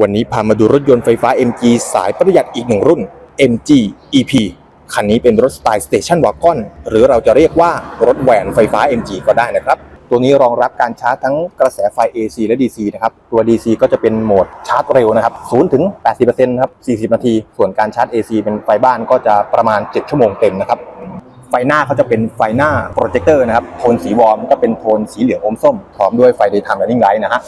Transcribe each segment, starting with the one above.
วันนี้พามาดูรถยนต์ไฟฟ้า MG สายประหยัดอีกหนึ่งรุ่น MG EP คันนี้เป็นรถสไตล์สเตชันวากอนหรือเราจะเรียกว่ารถแหวนไฟฟ้า MG ก็ได้นะครับ ตัวนี้รองรับการชาร์จทั้งกระแสไฟ AC และ DC นะครับ ตัว DC ก็จะเป็นโหมดชาร์จเร็วนะครับ0ถึง 80%ครับ 40 นาที ส่วนการชาร์จ AC เป็นไฟบ้านก็จะประมาณ 7 ชั่วโมงเต็มนะครับไฟหน้าเขาจะเป็นไฟหน้าโปรเจคเตอร์นะครับโทนสีวอร์มก็เป็นโทนสีเหลืองอมส้มพร้อมด้วยไฟ daytime running light นะฮะ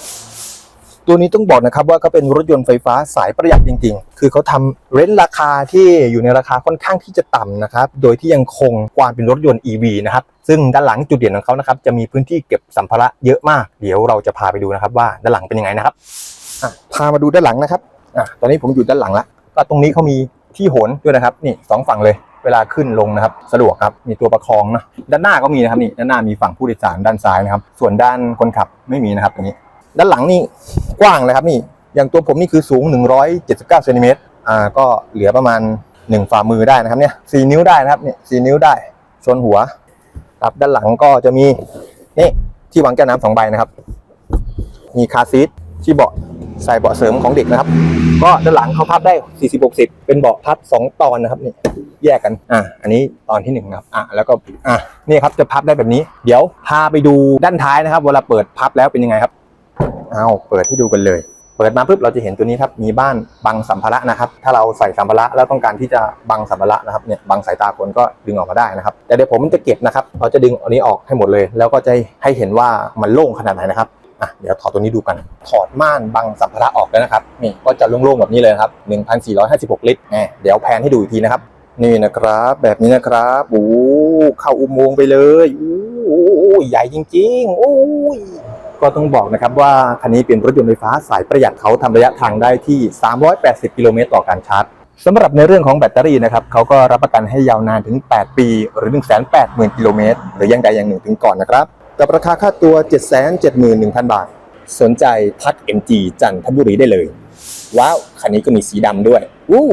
ตัวนี้ต้องบอกนะครับว่าเขาเป็นรถยนต์ไฟฟ้าสายประหยัดจริง ๆ คือเขาทำเรนราคาที่อยู่ในราคาค่อนข้างที่จะต่ำนะครับ โดยที่ยังคงความเป็นรถยนต์ EV นะครับ ซึ่งด้านหลังจุดเด่นของเขานะครับจะมีพื้นที่เก็บสัมภาระเยอะมาก เดี๋ยวเราจะพาไปดูนะครับว่าด้านหลังเป็นยังไงนะครับอะพามาดูด้านหลังนะครับอะตอนนี้ผมอยู่ด้านหลังแล้วก็ตรงนี้เขามีที่โหนด้วยนะครับนี่สองฝั่งเลยเวลาขึ้นลงนะครับสะดวกครับมีตัวประคองนะด้านหน้าก็มีนะครับนี่ด้านหน้ามีฝั่งผู้โดยสารด้านซ้ายนะครับ ส่วนด้านคนขับไม่มีนะครับตรงนี้ ด้านหลังนี่กว้างเลยครับนี่อย่างตัวผมนี่คือสูง 179เซนติเมตรอ่าก็เหลือประมาณ 1 ฝ่ามือได้นะครับเนี่ย4นิ้วได้นะครับเนี่ย4นิ้วได้ชนหัวครับด้านหลังก็จะมีนี่ที่วางแก้วน้ำสองใบนะครับ มีคาซีทที่เบาะใส่เบาะเสริมของเด็กนะครับ ก็ด้านหลังเขาพับได้ 40 60 เป็นเบาะพับ 2 ตอนนะครับนี่แยกกัน อะ อันนี้ตอนที่หนึ่งนะครับ อะ แล้วก็ อะ นี่ครับ จะพับได้แบบนี้ เดี๋ยวพาไปดูด้านท้ายนะครับ เวลาเปิดพับแล้วเป็นยังไงครับ เอาเปิดให้ดูกันเลย เปิดมาปุ๊บเราจะเห็นตัวนี้ครับ มีบ้านบังสัมภาระนะครับ ถ้าเราใส่สัมภาระแล้วต้องการที่จะบังสัมภาระนะครับ เนี่ยบังสายตาคนก็ดึงออกมาได้นะครับ แต่เดี๋ยวผมจะเก็บนะครับ เราจะดึงอันนี้ออกให้หมดเลย แล้วก็จะให้เห็นว่ามันโล่งขนาดไหนนะครับอะเดี๋ยวถอดตัวนี้ดูกัน ถอดม่านบังสัมภาระออกแล้วนะครับ นี่ก็จะโล่งๆแบบนี้เลยครับ 1,456 ลิตรแหมเดี๋ยวแพนให้ดูอีกทีนะครับ นี่นะครับ แบบนี้นะครับโอ้เข้าอุโมงค์ไปเลยโอ้ใหญ่จริง ๆ โอ้ย ก็ต้องบอกนะครับว่าคันนี้เป็นรถยนต์ไฟฟ้าสายประหยัดเขาทำระยะทางได้ที่ 380 กิโลเมตรต่อการชาร์จสำหรับในเรื่องของแบตเตอรี่นะครับเขาก็รับประกันให้ยาวนานถึง 8 ปี หรือ 180,000 กิโลเมตรหรือยังใดอย่างหนึ่งถึงก่อนนะครับกับราคาค่าตัว 771,000 บาท สนใจทัก MG จันทบุรีได้เลย ว้าว คันนี้ก็มีสีดำด้วย วู้